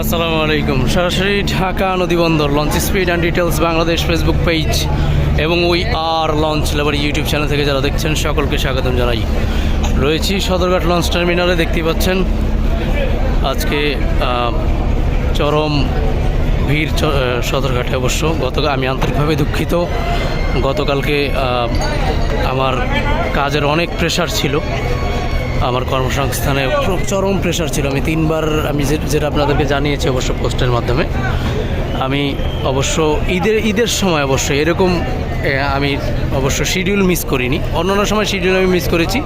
আসসালামু আলাইকুম। সরাসরি Dhaka নদীবন্দর launch speed and details Bangladesh Facebook page এবং we are launch labour YouTube channel থেকে যারা দেখছেন, সকলকে স্বাগতম জানাই। রয়েছি সদরঘাট লঞ্চ টার্মিনালে দেখতেই পাচ্ছেন, আজকে চরম ভিড় সদরঘাটে অবশ্য। গতকাল আমি আন্তরিকভাবে দুঃখিত। গতকালকে আমার কাজের অনেক প্রেশার ছিল। আমার কর্মসংস্থানে চরম প্রেশার ছিল। আমি তিনবার আমি যেটা আপনাদেরকে জানিয়েছি অবশ্য পোস্টের মাধ্যমে, আমি অবশ্য ঈদের ঈদের সময় অবশ্য এরকম আমি অবশ্য শিডিউল মিস করিনি। অন্যান্য সময় শিডিউল আমি মিস করেছি,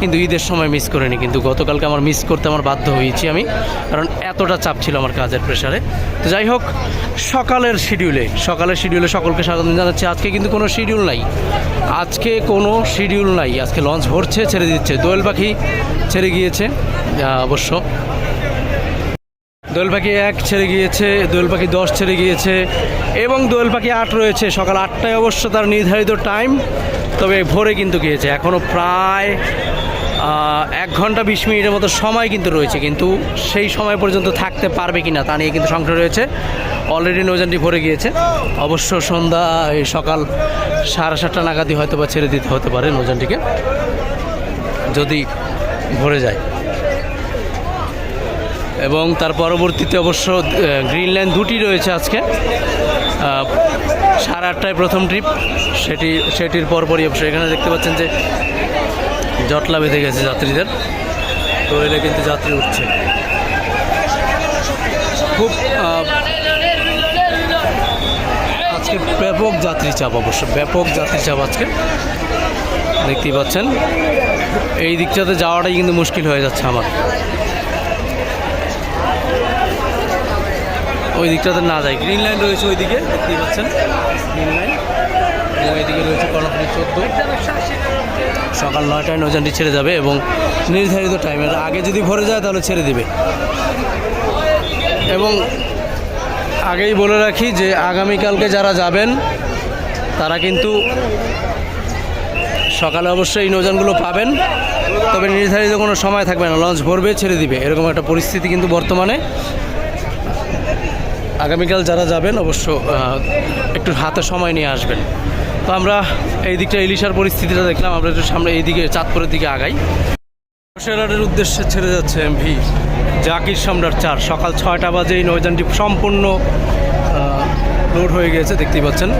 কিন্তু ঈদের সময় মিস করিনি। কিন্তু গতকালকে আমার মিস করতে আমার বাধ্য হয়েছি আমি, কারণ এতটা চাপ ছিল আমার কাজের প্রেশারে তো যাই হোক, সকালের শিডিউলে সকালের শিডিউলে সকলকে স্বাগত জানাচ্ছি। আজকে কিন্তু কোনো শিডিউল নাই। আজকে কোনো শিডিউল নাই। আজকে লঞ্চ ভরছে ছেড়ে দিচ্ছে। দোয়েল পাখি ছেড়ে গিয়েছে। অবশ্য। দোয়েল পাখি এক ছেড়ে গিয়েছে, দোয়েল পাখি দশ ছেড়ে গিয়েছে, এবং দোয়েল পাখি আট রয়েছে। সকাল আটটায় অবশ্য তার নির্ধারিত টাইম, তবে ভোরে কিন্তু গিয়েছে। এখনও প্রায় এক ঘণ্টা বিশ মিনিটের মতো সময় কিন্তু রয়েছে, কিন্তু সেই সময় পর্যন্ত থাকতে পারবে কি না তা নিয়ে কিন্তু সংখ্যা রয়েছে। অলরেডি নৌজানটি ভরে গিয়েছে। অবশ্য সন্ধ্যা, এই সকাল সাড়ে সাতটা নাগাদই হয়তো বা ছেড়ে দিতে হতে পারে নৌজানটিকে যদি ভরে যায়। এবং তার পরবর্তীতে অবশ্য গ্রিন লাইন দুটি রয়েছে আজকে। সাড়ে আটটায় প্রথম ট্রিপ সেটি, সেটির পরপরই অবশ্য এখানে দেখতে পাচ্ছেন যে জটলা বেঁধে গেছে যাত্রীদের। তো এলে কিন্তু যাত্রী উঠছে। খুব আজকে ব্যাপক যাত্রী চাপ অবশ্য, ব্যাপক যাত্রী চাপ আজকে। দেখতেই পাচ্ছেন। এই দিকটাতে যাওয়াটাই কিন্তু মুশকিল হয়ে যাচ্ছে আমার। ওই দিকটাতে না যায় গ্রিন লাইন রয়েছে ওইদিকে, দেখতেই পাচ্ছেন। গ্রিন লাইন এবং এদিকে রয়েছে কর্ণফুলি চোদ্দ। সকাল নয়টায় নৌজানটি ছেড়ে যাবে এবং নির্ধারিত টাইমের আগে যদি ভরে যায় তাহলে ছেড়ে দিবে। এবং আগেই বলে রাখি যে আগামীকালকে যারা যাবেন, তারা কিন্তু সকালে অবশ্যই এই নৌজানগুলো পাবেন। তবে নির্ধারিত কোনো সময় থাকবে না, লঞ্চ ভরবে, ছেড়ে দিবে। এরকম একটা পরিস্থিতি কিন্তু বর্তমানে। আগামীকাল যারা যাবেন, অবশ্য একটু হাতে সময় নিয়ে আসবেন। তো আমরা এই দিকটা ইলিশার পরিস্থিতিটা দেখলাম, আমরা একটু সামনে এই দিকে চাঁদপুরের দিকে আগাই। সেরাটের উদ্দেশ্যে ছেড়ে যাচ্ছে এমভি, জাকির সম্রাট চার। সকাল ছয়টা বাজে এই নৌযানটি সম্পূর্ণ লোড হয়ে গিয়েছে দেখতেই পাচ্ছেন।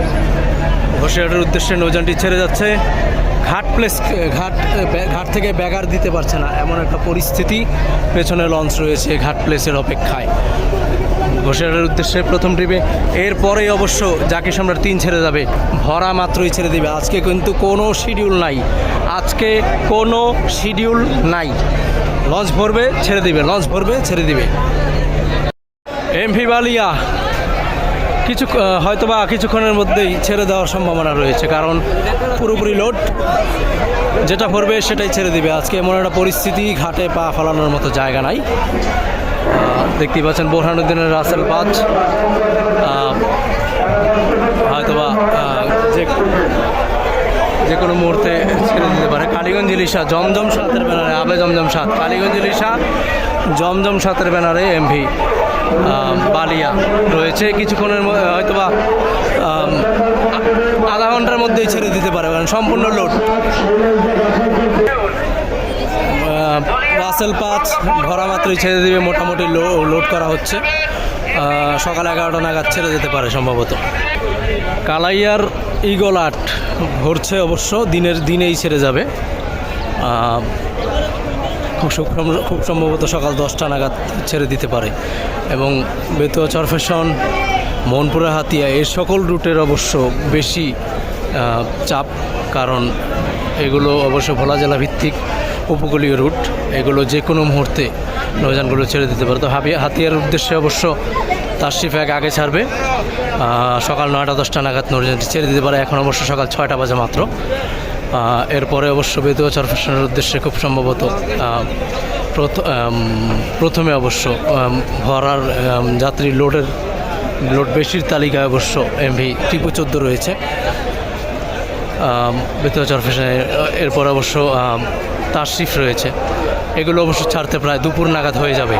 ঘোষিয়াটের উদ্দেশ্যে নৌযানটি ছেড়ে যাচ্ছে। ঘাট প্লেস ঘাট ঘাট থেকে ব্যাগার দিতে পারছে না। এমন একটা পরিস্থিতি পেছনে লঞ্চ রয়েছে ঘাট প্লেসের অপেক্ষায়। ঘোষিয়াটের উদ্দেশ্যে প্রথম ট্রিপে। এরপরেই অবশ্য জাকির সম্রাট তিন ছেড়ে যাবে। ভরা মাত্রই ছেড়ে দিবে। আজকে কিন্তু কোনো শিডিউল নাই। আজকে কোনো শিডিউল নাই। লঞ্চ ভরবে, ছেড়ে দিবে। লঞ্চ ভরবে, ছেড়ে দিবে। এমভি বালিয়া কিছু হয়তো বা কিছুক্ষণের মধ্যেই ছেড়ে দেওয়ার সম্ভাবনা রয়েছে, কারণ পুরোপুরি লোড। যেটা ভরবে সেটাই ছেড়ে দিবে। আজকে এমন একটা পরিস্থিতি, ঘাটে পা ফলানোর মতো জায়গা নাই। দেখতেই পাচ্ছেন, বোরহানুদ্দিনের রাসেল পাঁচ। হয়তোবা যে যে কোনো মুহূর্তে ছেড়ে দিতে পারে। কালীগঞ্জ ইলিশা, জমজম সাতের ব্যানারে, আবে জমজম সাত। কালীগঞ্জ ইলিশা, জমজম সাতের ব্যানারে এমভি। বালিয়া রয়েছে। কিছুক্ষণের ম- হয়তোবা আধা ঘণ্টার মধ্যেই ছেড়ে দিতে পারে, কারণ সম্পূর্ণ লোড। রাসেল পাঁচ ভরা মাত্রই ছেড়ে দিবে, মোটামুটি লোড করা হচ্ছে। সকাল এগারোটা নাগাদ ছেড়ে যেতে পারে সম্ভবত। কালাইয়ার ইগল আট ভরছে অবশ্য, দিনের, দিনেই ছেড়ে যাবে। খুব সম্ভবত সকাল দশটা নাগাদ ছেড়ে দিতে পারে। এবং বেতুয়া চরফেশন, মনপুরা হাতিয়া এই সকল রুটের অবশ্য বেশি চাপ, কারণ এগুলো অবশ্য ভোলা জেলা ভিত্তিক উপকূলীয় রুট। এগুলো যে কোনো মুহূর্তে নৌযানগুলো ছেড়ে দিতে পারে। তো হাবি হাতিয়ার উদ্দেশ্যে অবশ্য তাশরিফ এক আগে ছাড়বে। সকাল নয়টা দশটা নাগাদ নৌযানটি ছেড়ে দিতে পারে। এখন অবশ্য সকাল ছয়টা বাজে মাত্র। এরপরে অবশ্য বেতুয়া চরফেশনের উদ্দেশ্যে খুব সম্ভবত প্রথ- প্রথমে অবশ্য ভরার যাত্রী লোডের, লোড বেশির তালিকায় অবশ্য এমভি টিপু চোদ্দ রয়েছে। বেতুয়া চরফেশনে এরপর অবশ্য তাশরিফ রয়েছে। এগুলো অবশ্য ছাড়তে প্রায় দুপুর নাগাদ হয়ে যাবে।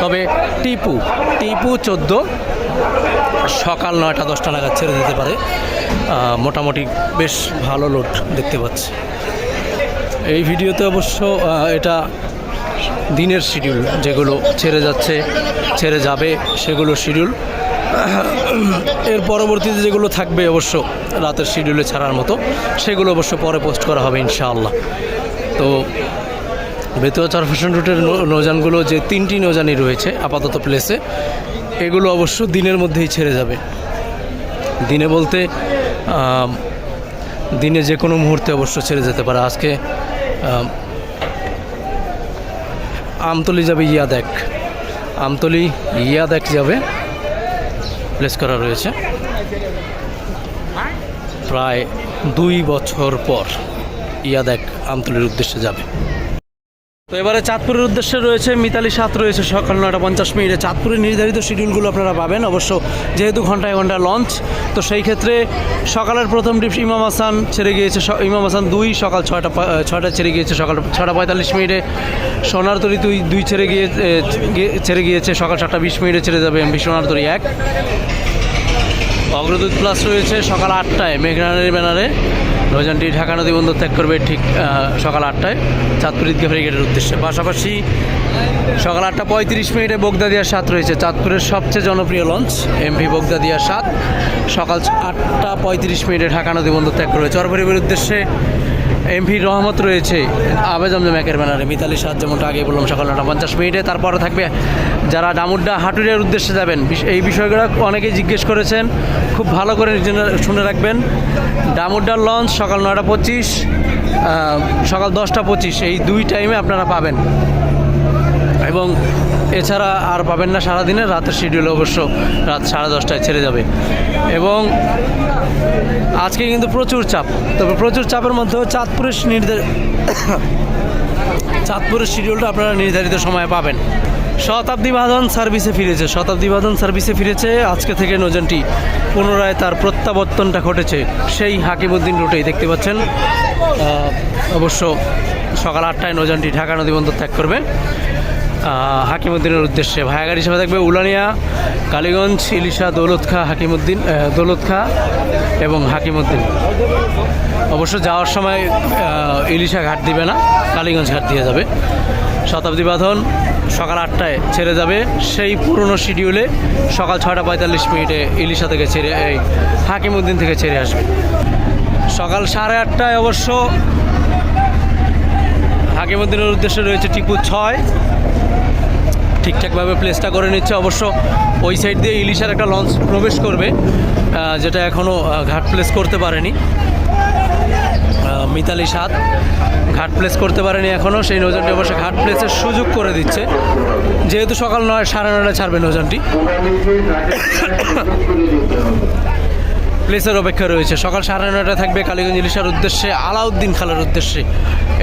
তবে টিপু টিপু চোদ্দ সকাল নয়টা, দশটা নাগাদ ছেড়ে দিতে পারে। মোটামুটি বেশ ভালো লোড দেখতে পাচ্ছি। এই ভিডিওতে অবশ্য এটা দিনের শিডিউল যেগুলো ছেড়ে যাচ্ছে, ছেড়ে যাবে, সেগুলো শিডিউল এর পরবর্তীতে যেগুলো থাকবে অবশ্য রাতের শিডিউলে ছাড়ার মতো, সেগুলো অবশ্য পরে পোস্ট করা হবে ইনশাআল্লাহ। তো বেতুয়া চার ফ্যাশন রুটের নৌ- নৌযানগুলো যে তিনটি নৌযানই রয়েছে আপাতত প্লেসে এগুলো অবশ্য দিনের মধ্যেই ছেড়ে যাবে। দিনে বলতে দিনে যে কোনো মুহূর্তে অবশ্য ছেড়ে যেতে পারে। আজকে আম, আমতলি যাবে ইয়াদেক আমতলি ইয়াদেক যাবে প্লেস করা রয়েছে। প্রায় দুই বছর পর ইয়াদেক আমতলির উদ্দেশ্যে যাবে। তো এবারে চাঁদপুরের উদ্দেশ্যে রয়েছে, মিতালি সাত রয়েছে, সকাল নয়টা পঞ্চাশ মিনিটে। চাঁদপুরের নির্ধারিত শিডিউলগুলো আপনারা পাবেন, অবশ্য যেহেতু ঘন্টায় ঘন্টায় লঞ্চ তো সেই ক্ষেত্রে সকালের প্রথম ডিপ ইমাম হাসান ছেড়ে গিয়েছে ইমাম হাসান দুই, সকাল ছয়টা ছয়টা ছেড়ে গিয়েছে, সকাল ছটা পঁয়তাল্লিশ মিনিটে। সোনার তরি দুই দুই ছেড়ে গিয়ে ছেড়ে গিয়েছে, সকাল সাতটা বিশ মিনিটে ছেড়ে যাবে এমবি সোনার তরি এক। অগ্রদূত প্লাস রয়েছে সকাল আটটায় মেঘনানের ব্যানারে নৌযানটি ঢাকা নদী বন্দর ত্যাগ করবে ঠিক সকাল আটটায় চাঁদপুর ঈদগাহ ফেরিগেটের উদ্দেশ্যে। পাশাপাশি সকাল আটটা পঁয়ত্রিশ মিনিটে বগদাদিয়া সাত রয়েছে। চাঁদপুরের সবচেয়ে জনপ্রিয় লঞ্চ, এমভি বগদাদিয়া সাত সকাল আটটা পঁয়ত্রিশ মিনিটে ঢাকা নদী বন্দর ত্যাগ করবে চরপরিবের উদ্দেশ্যে এমভি রহমত রয়েছে। আবে জমজম একের ব্যানারে। মিতালি সাত যেমনটা আগে বললাম সকাল নটা পঞ্চাশ মিনিটে। তারপরে থাকবে যারা ডামুড্ডা হাটুরিয়ার উদ্দেশ্যে যাবেন। এই বিষয়গুলো অনেকেই জিজ্ঞেস করেছেন। খুব ভালো করে শুনে রাখবেন। ডামুড্ডার লঞ্চ সকাল নটা পঁচিশ সকাল দশটা পঁচিশ। এই দুই টাইমে আপনারা পাবেন। এবং এছাড়া আর পাবেন না সারাদিনে, রাতের শিডিউল অবশ্য রাত সাড়ে দশটায় ছেড়ে যাবে। এবং আজকে কিন্তু প্রচুর চাপ। তবে প্রচুর চাপের মধ্যেও চাঁদপুরের নির্ধার চাঁদপুরের শিডিউলটা আপনারা নির্ধারিত সময়ে পাবেন। শতাব্দী বাঁধন সার্ভিসে ফিরেছে। শতাব্দী বাঁধন সার্ভিসে ফিরেছে আজকে থেকে নৌযানটি পুনরায় তার প্রত্যাবর্তনটা ঘটেছে সেই হাকিমুদ্দিন রুটেই। দেখতে পাচ্ছেন অবশ্য সকাল আটটায় নৌযানটি ঢাকা নদী বন্দর ত্যাগ করবে। হাকিমুদ্দিনের উদ্দেশ্যে। ভায়াগাড়ি হিসেবে থাকবে উলানিয়া, কালীগঞ্জ, ইলিশা দৌলত খা হাকিমুদ্দিন দৌলত খা এবং হাকিমুদ্দিন। অবশ্য যাওয়ার সময় ইলিশা ঘাট দিবে না, কালীগঞ্জ ঘাট দিয়ে যাবে। শতাব্দী বাঁধন সকাল আটটায় ছেড়ে যাবে। সেই পুরনো শিডিউলে সকাল ছটা পঁয়তাল্লিশ মিনিটে ইলিশা থেকে ছেড়ে, এই হাকিমুদ্দিন থেকে ছেড়ে আসবে। সকাল সাড়ে আটটায় অবশ্য হাকিমুদ্দিনের উদ্দেশ্যে রয়েছে টিপু ছয়। ঠিকঠাকভাবে প্লেসটা করে নিচ্ছে। অবশ্য ওই সাইড দিয়ে ইলিশার একটা লঞ্চ প্রবেশ করবে যেটা এখনও ঘাট প্লেস করতে পারেনি। মিতালি সাত ঘাট প্লেস করতে পারেনি এখনও সেই নৌযানটি অবশ্য ঘাট প্লেসের সুযোগ করে দিচ্ছে। যেহেতু সকাল নয়, সাড়ে নয়টায় ছাড়বে নৌযানটি। প্লেসের অপেক্ষা রয়েছে। সকাল সাড়ে নয়টায় থাকবে কালীগঞ্জ ইলিশার উদ্দেশ্যে, আলাউদ্দিন খালের উদ্দেশ্যে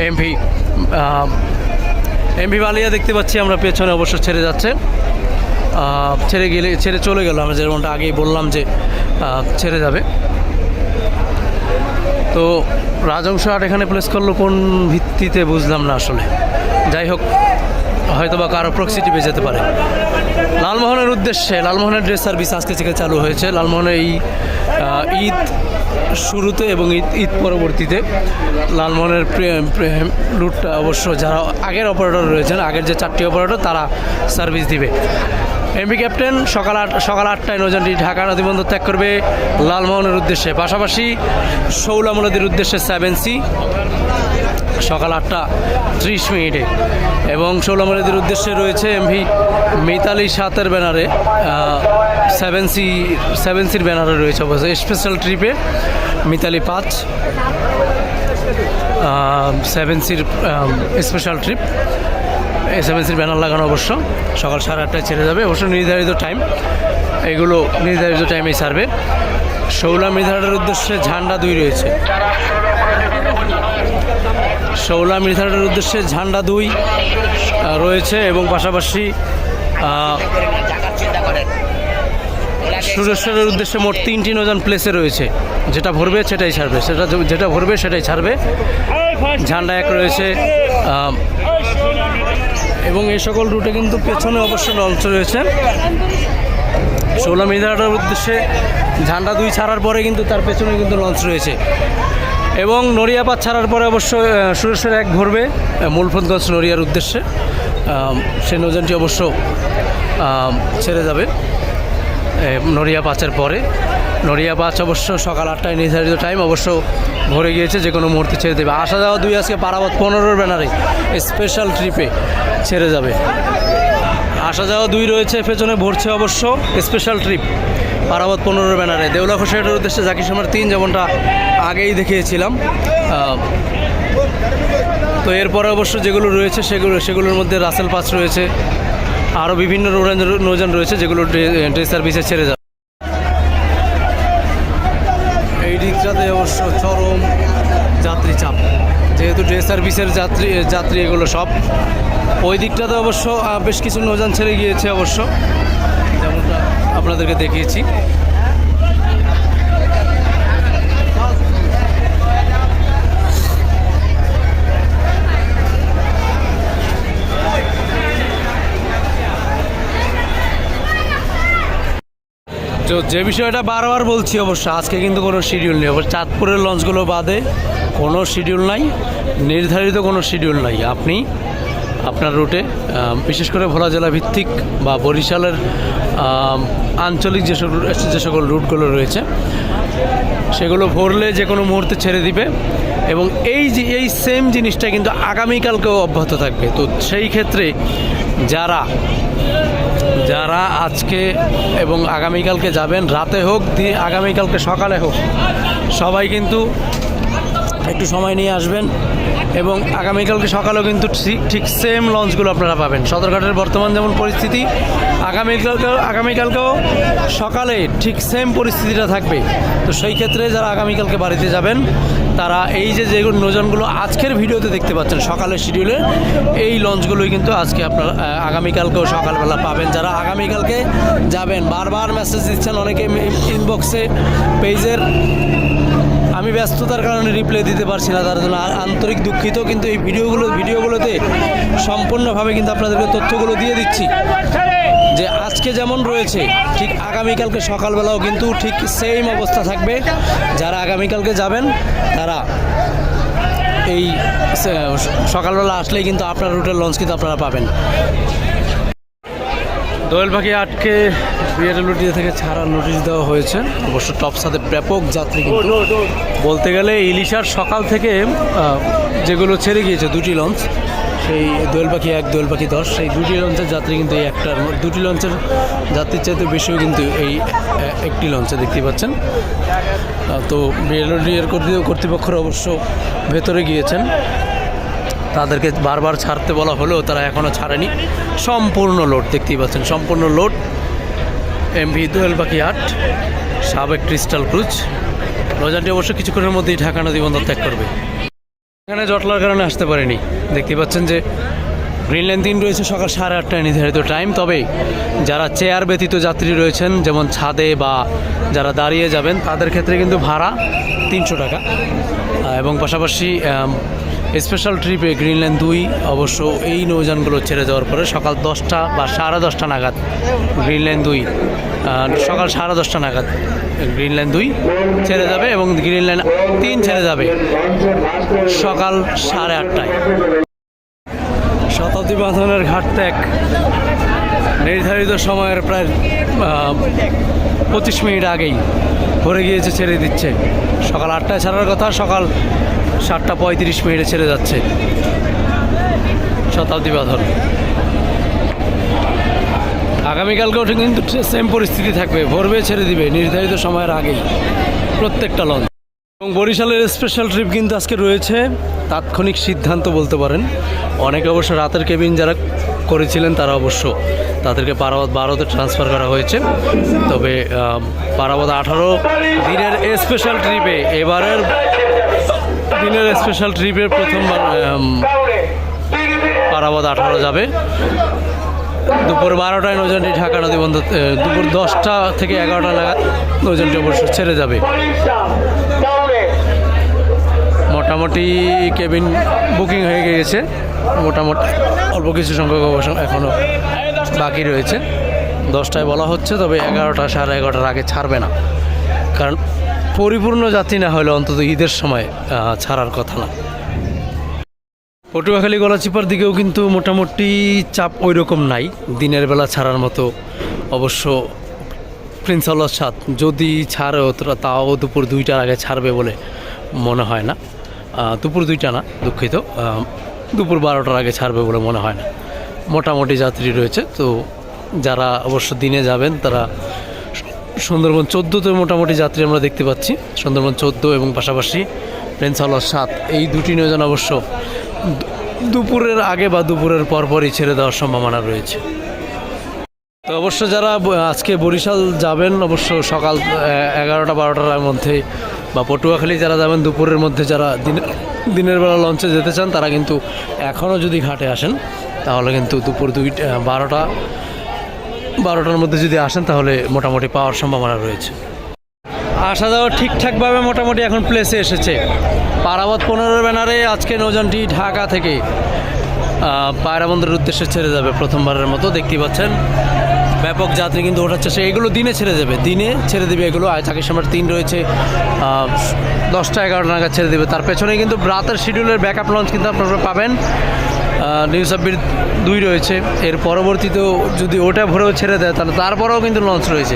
এমভি এমভি বালিয়া দেখতে পাচ্ছি, আমরা পেছনে অবশ্য ছেড়ে যাচ্ছে। ছেড়ে গেলে, ছেড়ে চলে গেল আমি যেমনটা আগেই বললাম যে ছেড়ে যাবে। তো রাজংশ আট এখানে প্লেস করল কোন ভিত্তিতে বুঝলাম না আসলে। যাই হোক হয়তো বা কারও প্রক্সিটিভে যেতে পারে। লালমোহনের উদ্দেশ্যে, লালমোহনের ড্রেস সার্ভিস আজকে থেকে চালু হয়েছে। লালমোহনের এই ঈদ শুরুতে এবং ঈদ ঈদ পরবর্তীতে লালমোহনের প্রেম প্রেম রুটটা অবশ্য যারা আগের অপারেটর রয়েছেন, আগের যে চারটি অপারেটর তারা সার্ভিস দিবে। এমবি ক্যাপ্টেন সকাল আট, সকাল আটটায় নৌযানটি ঢাকা নদীবন্দর ত্যাগ করবে লালমোহনের উদ্দেশ্যে। পাশাপাশি শৌলাম নদীর উদ্দেশ্যে সেভেন সি সকাল আটটা ত্রিশ মিনিটে। এবং ষোলামলিদের উদ্দেশ্যে রয়েছে এমভি মিতালি সাতের ব্যানারে সেভেন সি সেভেন সির ব্যানারে রয়েছে অবশ্য স্পেশাল ট্রিপে মিতালি পাঁচ seven sea special trip seven sea banner লাগানো অবশ্য সকাল সাড়ে আটটায় ছেড়ে যাবে। অবশ্য নির্ধারিত টাইম এগুলো নির্ধারিত টাইমেই ছাড়বে শৌলা মিধারের উদ্দেশ্যে ঝান্ডা দুই রয়েছে। শৌলা মির্ধারের উদ্দেশ্যে ঝান্ডা দুই রয়েছে এবং পাশাপাশি সুরেশ্বরের উদ্দেশ্যে মোট তিনটি নৌযান প্লেসে রয়েছে। যেটা ভরবে, সেটাই ছাড়বে। সেটা যেটা ভরবে, সেটাই ছাড়বে। ঝান্ডা এক রয়েছে এবং এই সকল রুটে কিন্তু পেছনে অবশ্য লঞ্চ রয়েছে। ষোলো মিটারের উদ্দেশ্যে ঝান্ডা দুই ছাড়ার পরে কিন্তু তার পেছনে কিন্তু লঞ্চ রয়েছে। এবং নড়িয়াপাত ছাড়ার পরে অবশ্য সুরেশ্বর এক আহ, মূলফতগঞ্জ নড়িয়ার উদ্দেশ্যে। সেই নৌযানটি অবশ্য ছেড়ে যাবে নড়িয়া পাঁচের পরে। নড়িয়া পাঁচ অবশ্য সকাল আটটায় নির্ধারিত টাইম অবশ্য ভরে গিয়েছে যে কোনো মুহূর্তে ছেড়ে দেবে। আসা যাওয়া দুই আজকে পারাবত পনেরোর ব্যানারে স্পেশাল ট্রিপে ছেড়ে যাবে। আসা যাওয়া দুই রয়েছে পেছনে ভরছে অবশ্য স্পেশাল ট্রিপ পারাবত পনেরোর ব্যানারে। দেউলা খোসাইটের উদ্দেশ্যে জাকির সময় তিন যেমনটা আগেই দেখিয়েছিলাম। তো এরপরে অবশ্য যেগুলো রয়েছে, সেগুলো সেগুলোর মধ্যে রাসেল পাস রয়েছে। আরও বিভিন্ন নৌযান- রয়েছে যেগুলো ড্রেস সার্ভিসে ছেড়ে যাবে। এই দিকটাতে অবশ্য চরম যাত্রী চাপ। যেহেতু ড্রেস সার্ভিসের যাত্রী যাত্রী এগুলো সব। ওই দিকটাতে অবশ্য বেশ কিছু নৌযান ছেড়ে গিয়েছে অবশ্য। যেমনটা আপনাদেরকে দেখিয়েছি। তো যে বিষয়টা বারবার বলছি অবশ্য, আজকে কিন্তু কোনো শিডিউল নেই। অবশ্য চাঁদপুরের লঞ্চগুলো বাদে কোনো শিডিউল নাই, নির্ধারিত কোনো শিডিউল নাই। আপনি আপনার রুটে বিশেষ করে ভোলা জেলা ভিত্তিক বা বরিশালের আঞ্চলিক যে সকল যে সকল রুটগুলো রয়েছে, সেগুলো ভরলে যে কোনো মুহূর্তে ছেড়ে দিবে এবং এই যে, এই সেম জিনিসটা কিন্তু আগামীকালকেও অব্যাহত থাকবে। তো সেই ক্ষেত্রে যারা যারা আজকে এবং আগামীকালকে যাবেন, রাতে হোক দিয়ে আগামীকালকে সকালে হোক, সবাই কিন্তু একটু সময় নিয়ে আসবেন এবং আগামীকালকে সকালেও কিন্তু ঠিক সেম লঞ্চগুলো আপনারা পাবেন। সদরঘাটের বর্তমান যেমন পরিস্থিতি, আগামীকালকেও আগামীকালকেও সকালে ঠিক সেম পরিস্থিতিটা থাকবে। তো সেই ক্ষেত্রে যারা আগামীকালকে বাড়িতে যাবেন, তারা এই যে যে নৌযানগুলো আজকের ভিডিওতে দেখতে পাচ্ছেন, সকালের শিডিউলে এই লঞ্চগুলোই কিন্তু আজকে আপনারা আগামীকালকেও সকালবেলা পাবেন। যারা আগামীকালকে যাবেন, বারবার মেসেজ দিচ্ছেন অনেকে ইনবক্সে পেজের আমি ব্যস্ততার কারণে রিপ্লাই দিতে পারছি না, তার জন্য আন্তরিক দুঃখিত, কিন্তু এই ভিডিওগুলো ভিডিওগুলোতে সম্পূর্ণভাবে কিন্তু আপনাদেরকে তথ্যগুলো দিয়ে দিচ্ছি যে আজকে যেমন রয়েছে, ঠিক আগামীকালকে সকালবেলাও কিন্তু ঠিক সেম অবস্থা থাকবে। যারা আগামীকালকে যাবেন, তারা এই সকালবেলা আসলেই কিন্তু আপনার রুটের লঞ্চ কিন্তু আপনারা পাবেন। দোয়েল পাখি আটকে বিএলডব্লিউটি থেকে ছাড়ার নোটিশ দেওয়া হয়েছে। অবশ্য টপ সাথে ব্যাপক যাত্রী কিন্তু। বলতে গেলে ইলিশার সকাল থেকে যেগুলো ছেড়ে গিয়েছে, দুটি লঞ্চ, সেই দোয়েল পাখি এক দোয়েল পাখি দশ, সেই দুটি লঞ্চের যাত্রী কিন্তু এই একটার দুটি লঞ্চের যাত্রীর চাইতে বেশিও কিন্তু এই একটি লঞ্চে দেখতে পাচ্ছেন। তো বিএলডি এর কর্তৃপক্ষরা অবশ্য ভেতরে গিয়েছেন। তাদেরকে বারবার ছাড়তে বলা হলেও তারা এখনও ছাড়েনি। সম্পূর্ণ লোড, দেখতেই পাচ্ছেন, সম্পূর্ণ লোড। এমভি দোয়েল পাখি আট, সাবেক ক্রিস্টাল ক্রুজ। নৌযানটি অবশ্য কিছুক্ষণের মধ্যেই ঢাকা নদী বন্দর ত্যাগ করবে। এখানে জটলার কারণে আসতে পারেনি। দেখতে পাচ্ছেন যে গ্রিনল্যান্ড তিন রয়েছে, সকাল সাড়ে আটটায় নির্ধারিত টাইম। তবে যারা চেয়ার ব্যতীত যাত্রী রয়েছেন, যেমন ছাদে বা যারা দাঁড়িয়ে যাবেন, তাদের ক্ষেত্রে কিন্তু ভাড়া তিনশো টাকা। এবং পাশাপাশি স্পেশাল ট্রিপে গ্রিনল্যান্ড দুই, অবশ্য এই নৌযানগুলো ছেড়ে যাওয়ার পরে সকাল দশটা বা সাড়ে দশটা নাগাদ গ্রিনল্যান্ড দুই সকাল সাড়ে দশটা নাগাদ গ্রিনল্যান্ড দুই ছেড়ে যাবে এবং গ্রিনল্যান্ড তিন ছেড়ে যাবে সকাল সাড়ে আটটায়। শতাব্দী বাঁধনের ঘাট ত্যাগ। নির্ধারিত সময়ের প্রায় পঁচিশ মিনিট আগেই ভরে গিয়েছে, ছেড়ে দিচ্ছে। সকাল আটটায় ছাড়ার কথা, সকাল সাতটা পঁয়ত্রিশ মিনিটে ছেড়ে যাচ্ছে। শতাব্দী বাঁধন। আগামীকালকেও কিন্তু সেম পরিস্থিতি থাকবে। ভরবে ছেড়ে দিবে, নির্ধারিত সময়ের আগেই প্রত্যেকটা লঞ্চ এবং বরিশালের স্পেশাল ট্রিপ কিন্তু আজকে রয়েছে, তাৎক্ষণিক সিদ্ধান্ত বলতে পারেন। অনেকে অবশ্য রাতের কেবিন যারা করেছিলেন তারা অবশ্য তাদেরকে পারাবত বারোতে ট্রান্সফার করা হয়েছে। তবে পারাবত আঠারো দিনের স্পেশাল ট্রিপে এবারের দিনের স্পেশাল ট্রিপের প্রথমবার পারাবত আঠারো যাবে। দুপুর বারোটায় নৌযানটি ঢাকা নদী বন্ধ দুপুর দশটা থেকে এগারোটা নাগাদ নৌযানটি অবশ্য ছেড়ে যাবে। মোটামুটি কেবিন বুকিং হয়ে গিয়েছে। মোটামুটি অল্প কিছু সংখ্যক অবশ্য এখনও বাকি রয়েছে। দশটায় বলা হচ্ছে, তবে এগারোটা সাড়ে এগারোটার আগে ছাড়বে না। কারণ পরিপূর্ণ যাত্রী না হলে অন্তত ঈদের সময় ছাড়ার কথা না। পটুয়াখালী গলাচিপার দিকেও কিন্তু মোটামুটি চাপ ওই রকম নাই। দিনের বেলা ছাড়ার মতো অবশ্য প্রিন্স আল্লাহ সাত যদি ছাড়ে তাও দুপুর দুইটার আগে ছাড়বে বলে মনে হয় না। দুপুর দুইটা না, দুঃখিত। দুপুর বারোটার আগে ছাড়বে বলে মনে হয় না। মোটামুটি যাত্রী রয়েছে, তো যারা অবশ্য দিনে যাবেন তারা সুন্দরবন চোদ্দোতে মোটামুটি যাত্রী আমরা দেখতে পাচ্ছি। সুন্দরবন চোদ্দ এবং পাশাপাশি প্রিন্স আল্লাহ সাত, এই দুটি নিয়োজন অবশ্য দুপুরের আগে বা দুপুরের পরপরই ছেড়ে দেওয়ার সম্ভাবনা রয়েছে। তো অবশ্য যারা আজকে বরিশাল যাবেন, অবশ্য সকাল এগারোটা, বারোটার মধ্যে বা পটুয়াখালী যারা যাবেন, দুপুরের মধ্যে যারা দিনের দিনের বেলা লঞ্চে যেতে চান, তারা কিন্তু এখনও যদি ঘাটে আসেন, তাহলে কিন্তু দুপুর দুইটা বারোটা, বারোটার মধ্যে যদি আসেন, তাহলে মোটামুটি পাওয়ার সম্ভাবনা রয়েছে। আসা যাওয়া ঠিকঠাকভাবে মোটামুটি এখন প্লেসে এসেছে। পারাবত পনেরো ব্যানারে আজকে নৌযানটি ঢাকা থেকে পায়রা বন্দরের উদ্দেশ্যে ছেড়ে যাবে প্রথমবারের মতো, দেখতেই পাচ্ছেন। ব্যাপক যাত্রী কিন্তু ওঠাচ্ছে। সে এগুলো দিনে ছেড়ে দেবে, দিনে ছেড়ে দেবে এগুলো। আয় চাকির সময় তিন রয়েছে দশটা এগারোটা নাগাদ ছেড়ে দেবে। তার পেছনে কিন্তু রাতের শিডিউলের ব্যাকআপ লঞ্চ কিন্তু আপনারা পাবেন। নিউ সাব্বির দুই রয়েছে। এর পরবর্তীতেও যদি ওটা ভরেও ছেড়ে দেয়, তাহলে তারপরেও কিন্তু লঞ্চ রয়েছে।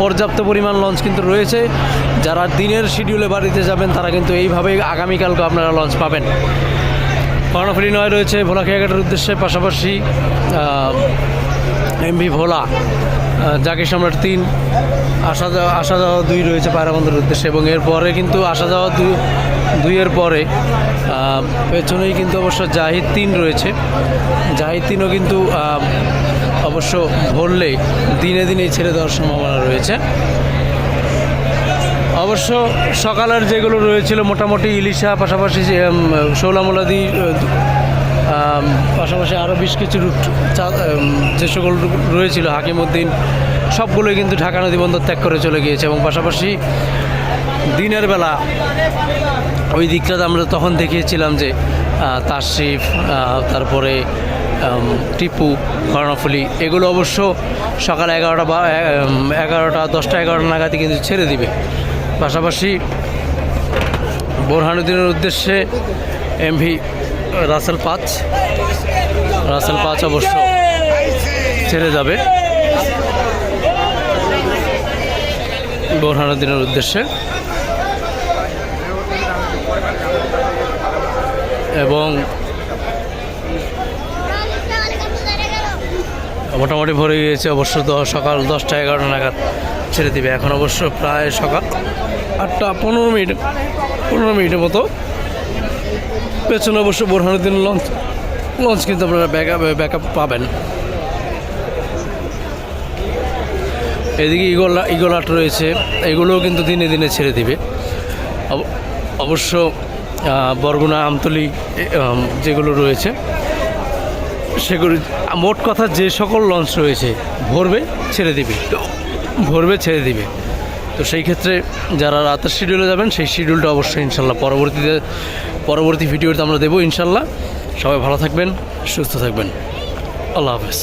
পর্যাপ্ত পরিমাণ লঞ্চ কিন্তু রয়েছে। যারা দিনের শিডিউলে বাড়িতে যাবেন, তারা কিন্তু এইভাবেই আগামীকালকে আপনারা লঞ্চ পাবেন। কর্ণফুলি নয় রয়েছে ভোলা খেয়াঘাটের উদ্দেশ্যে। পাশাপাশি এমভি ভোলা জাকির সম্রাট তিন আসা যাওয়া আসা যাওয়া দুই রয়েছে পায়রাবন্দরের উদ্দেশ্যে এবং এরপরে কিন্তু আসা যাওয়া দুই দুইয়ের পরে পেছনেই কিন্তু অবশ্য জাহিদ তিন রয়েছে। জাহিদ তিনও কিন্তু অবশ্য ভরলে দিনে দিনেই ছেড়ে দেওয়ার সম্ভাবনা রয়েছে। অবশ্য সকালের যেগুলো রয়েছিল, মোটামুটি ইলিশা, পাশাপাশি শৌলামোলাদি পাশাপাশি আরও বেশ কিছু রুট যে সকল রয়েছিল, হাকিমউদ্দিন, সবগুলোই কিন্তু ঢাকা নদী বন্দর ত্যাগ করে চলে গিয়েছে এবং পাশাপাশি দিনের বেলা ওই দিকটাতে আমরা তখন দেখিয়েছিলাম যে তাশরিফ তারপরে টিপু, কর্ণফুলি, এগুলো অবশ্য সকাল এগারোটা বা এগারোটা, দশটা, এগারোটা নাগাদই কিন্তু ছেড়ে দিবে। পাশাপাশি বোরহানুদ্দিনের উদ্দেশ্যে এমভি রাসেল পাঁচ। রাসেল পাঁচ অবশ্য ছেড়ে যাবে। বোরহানুদ্দিনের উদ্দেশ্যে। এবং মোটামুটি ভরে গিয়েছে অবশ্য সকাল দশটা এগারোটা নাগাদ ছেড়ে দিবে। এখন অবশ্য প্রায় সকাল আটটা পনেরো মিনিট, পনেরো মিনিটের মতো। পেছনে অবশ্য বোরহানুদ্দিন লঞ্চ। লঞ্চ কিন্তু আপনারা ব্যাকআপ ব্যাকআপ পাবেন। এদিকে ইগোলা ইগোলাট রয়েছে। এগুলোও কিন্তু দিনে দিনে ছেড়ে দিবে। অব- অবশ্য বরগুনা, আমতলি যেগুলো রয়েছে, সেগুলি, মোট কথা যে সকল লঞ্চ রয়েছে, ভরবে, ছেড়ে দিবে। ভরবে, ছেড়ে দিবে। তো সেই ক্ষেত্রে যারা রাতের শিডিউলে যাবেন, সেই শিডিউলটা অবশ্যই ইনশাল্লাহ পরবর্তীতে, পরবর্তী ভিডিওতে আমরা দেবো ইনশাল্লাহ। সবাই ভালো থাকবেন, সুস্থ থাকবেন। আল্লাহ হাফেজ।